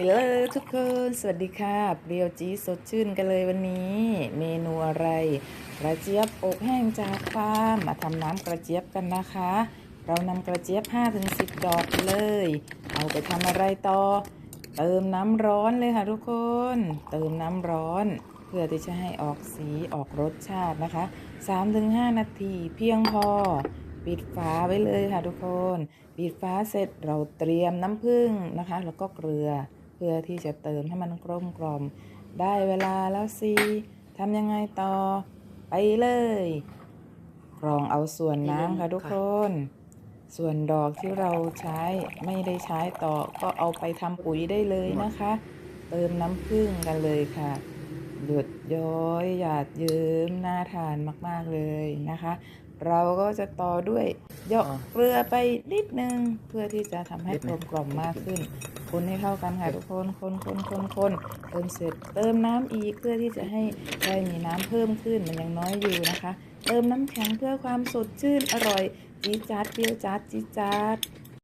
ฮัลโหลทุกคน สวัสดีค่ะเปรียวจีสดชื่นกันเลยวันนี้ เมนูอะไร กระเจี๊ยบอกแห้งจากฟาร์มมาทำน้ำกระเจี๊ยบกันนะคะ เรานำกระเจี๊ยบ 5-10 ดอกเลย เอาไปทำอะไรต่อ เติมน้ำร้อนเลยค่ะทุกคน เติมน้ำร้อน เพื่อที่จะให้ออกสีออกรสชาตินะคะ 3-5 นาทีเพียงพอปิดฝาไว้เลยค่ะทุกคน ปิดฝาเสร็จเราเตรียมน้ำผึ้งนะคะ แล้วก็เกลือ เพื่อที่จะเติมให้มันกลมกล่อม ได้เวลาแล้วสิทำยังไงต่อ ไปเลยกรองเอาส่วนน้ำค่ะทุกคน ส่วนดอกที่เราใช้ไม่ได้ใช้ต่อก็เอาไปทำปุ๋ยได้เลยนะคะ เติมน้ำผึ้งกันเลยค่ะ หยุดย้อยหยาดเยิ้มน่าทานมาก ๆเลยนะคะ เราก็จะต่อด้วยเหยาะเกลือไปนิดนึง เพื่อที่จะทำให้กลมกล่อมมากขึ้น คนให้เข้ากันค่ะทุกคนคนคนคนคนเติมเสร็จเติมน้ำอีกเพื่อที่จะให้ได้มีน้ำเพิ่มขึ้นมันยังน้อยอยู่นะคะ เติมน้ำแข็งเพื่อความสดชื่นอร่อยจี๊จ๊าดเปรี้ยวจ๊าดจี๊จ๊าด